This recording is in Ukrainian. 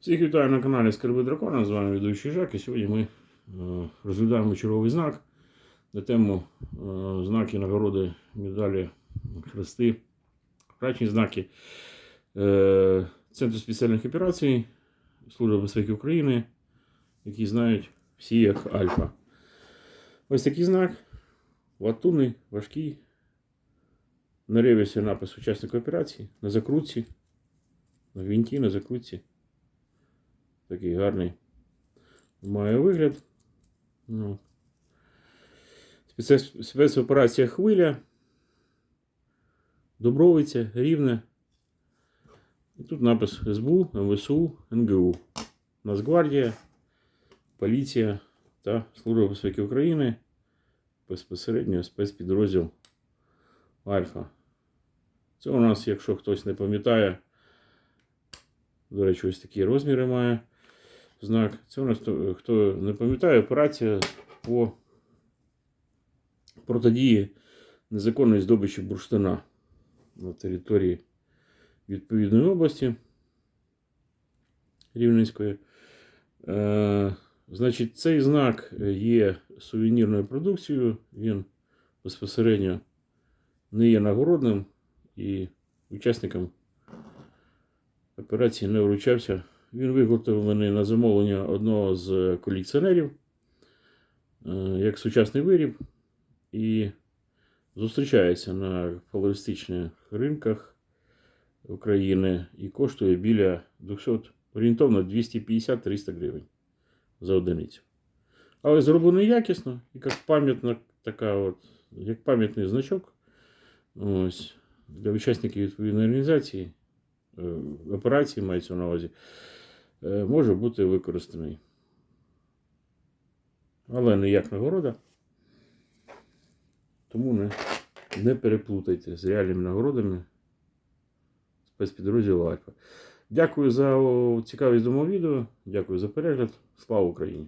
Всіх вітаю на каналі Скарби Дракона. З вами ведучий Жак. І сьогодні ми е, розглядаємо черговий знак на тему е, знаки нагороди, медалі, хрести, крачні знаки е, Центру спеціальних операцій Служби безпеки України, які знають всі як Альфа. Ось такий знак. Латунний, важкий. На реверсі напис учасника операції, на закрутці, на гвинті, на закрутці. Такий гарний має вигляд. Ну. Спец- Спецоперація хвиля. Добровиця, рівне. І тут напис СБУ, МВСУ, НГУ. Нацгвардія, поліція та Служба безпеки України. Безпосередньо спецпідрозділ Альфа. Це у нас, якщо хтось не пам'ятає, до речі, ось такі розміри має знак. Це у нас, хто- хто не пам'ятає, операція по протидії незаконної здобичі бурштина на території відповідної області Рівненської. Е, значить, цей знак є сувенірною продукцією, він безпосередньо не є нагородним і учасникам операції не вручався. Він виготовлений на замовлення одного з колекціонерів е, як сучасний виріб і зустрічається на фалористичних ринках України і коштує біля 200, орієнтовно 250-300 гривень за одиницю. Але зроблений якісно, і як пам'ятна така от, як пам'ятний значок ось, для учасників відповідної організації е, операції мається на увазі, може бути використаний. Але не як нагорода. Тому не, не переплутайте з реальними нагородами спецпідрозділу Альфа. Дякую за цікавість до мого відео. Дякую за перегляд. Слава Україні!